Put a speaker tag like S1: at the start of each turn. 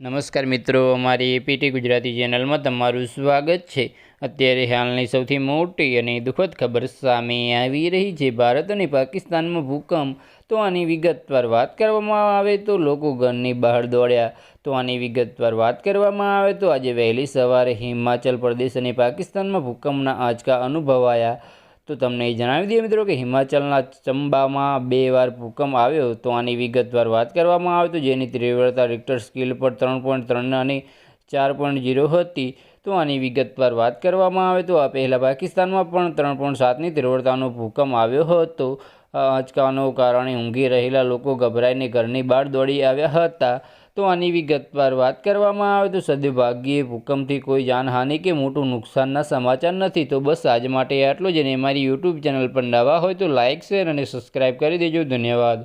S1: નમસ્કાર મિત્રો, અમારી એપીટી ગુજરાતી ચેનલમાં તમારું સ્વાગત છે. અત્યારે હાલની સૌથી મોટી અને દુઃખદ ખબર સામે આવી રહી છે. ભારત અને પાકિસ્તાનમાં ભૂકંપ, તો આની વિગતવાર વાત કરવામાં આવે તો લોકો ઘરની બહાર દોડ્યા. તો આની વિગતવાર વાત કરવામાં આવે તો આજે વહેલી સવારે હિમાચલ પ્રદેશ અને પાકિસ્તાનમાં ભૂકંપના આંચકા અનુભવાયા. તો તમને એ જણાવી દઈએ મિત્રો કે હિમાચલના ચંબામાં બે વાર ભૂકંપ આવ્યો તો આની વિગતવાર વાત કરવામાં આવે તો જેની તીવ્રતા રિક્ટર સ્કેલ પર ત્રણ પોઈન્ટ ત્રણ અને ચાર પોઈન્ટ ઝીરો હતી તો આની વિગતવાર વાત કરવામાં આવે તો આ પહેલાં પાકિસ્તાનમાં પણ ત્રણ પોઈન્ટ સાતની તીવ્રતાનો ભૂકંપ આવ્યો હતો. આંચકાનો કારણે ઊંઘી રહેલા લોકો ગભરાઈને ઘરની બહાર દોડી આવ્યા હતા. તો આની વિગતવાર વાત કરવામાં આવે તો સદભાગ્યે ભૂકંપથી કોઈ જાનહાનિ કે મોટું નુકસાનના સમાચાર નથી. તો બસ આજ માટે આટલું જ અને મારી યુટ્યુબ ચેનલ પર નવા હોય તો લાઇક શેર અને સબસ્ક્રાઈબ કરી દેજો. ધન્યવાદ.